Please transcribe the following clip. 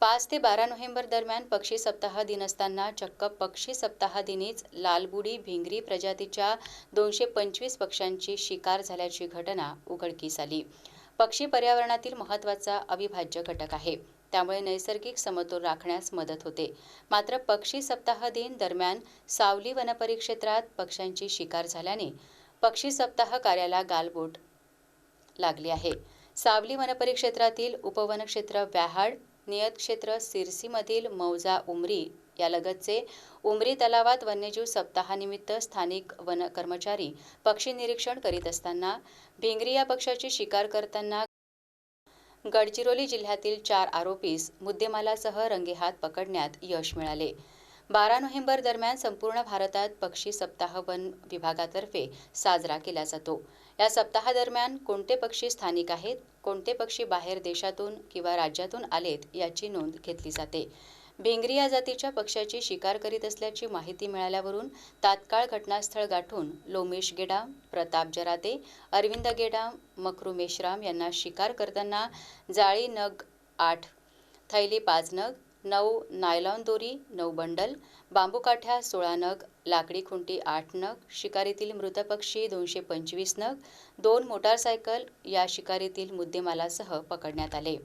पाच ते बारा नोव्हेंबर दरम्यान पक्षी सप्ताह दिन असताना चक्क पक्षी सप्ताह दिनीच लालबुडी भिंगरी प्रजातीच्या दोनशे पंचवीस पक्ष्यांची शिकार झाल्याची घटना उघडकीस आली. पक्षी पर्यावरणातील महत्त्वाचा अविभाज्य घटक आहे. त्यामुळे नैसर्गिक समतोल राखण्यास मदत होते. मात्र पक्षी सप्ताह दिन दरम्यान सावली वनपरिक्षेत्रात पक्ष्यांची शिकार झाल्याने पक्षी सप्ताह कार्याला गालबोट लागली आहे. सावली वनपरिक्षेत्रातील उपवनक्षेत्र व्याहाड नियतक्षेत्र सिरसीमधील मौजा उमरी. यालगतचे उमरी तलावात वन्यजीव सप्ताहानिमित्त स्थानिक वन कर्मचारी पक्षी निरीक्षण करीत असताना भिंगरी या पक्षाची शिकार करताना गडचिरोली जिल्ह्यातील चार आरोपीस मुद्देमालासह रंगेहात पकडण्यात यश मिळाले. बारा नोव्हेंबर दरम्यान संपूर्ण भारतात पक्षी सप्ताह वन विभागातर्फे साजरा केला जातो. या सप्ताहादरम्यान कोणते पक्षी स्थानिक आहेत कोणते पक्षी बाहेर देशातून किंवा राज्यातून आलेत याची नोंद घेतली जाते. भिंगरी या जातीच्या पक्ष्याची शिकार करीत असल्याची माहिती मिळाल्यावरून तात्काळ घटनास्थळ गाठून लोमेश गेडाम प्रताप जराते अरविंद गेडाम मकरू मेश्राम यांना शिकार करताना जाळी नग आठ थैली पाच नग नऊ नायलॉन दोरी नऊ बंडल बांबू काठ्या सोळा नग लाकडी खुंटी आठ नग शिकारीतील मृत पक्षी दोनशे पंचवीस नग दोन मोटारसायकल या शिकारीतील मुद्देमालासह पकडण्यात आले.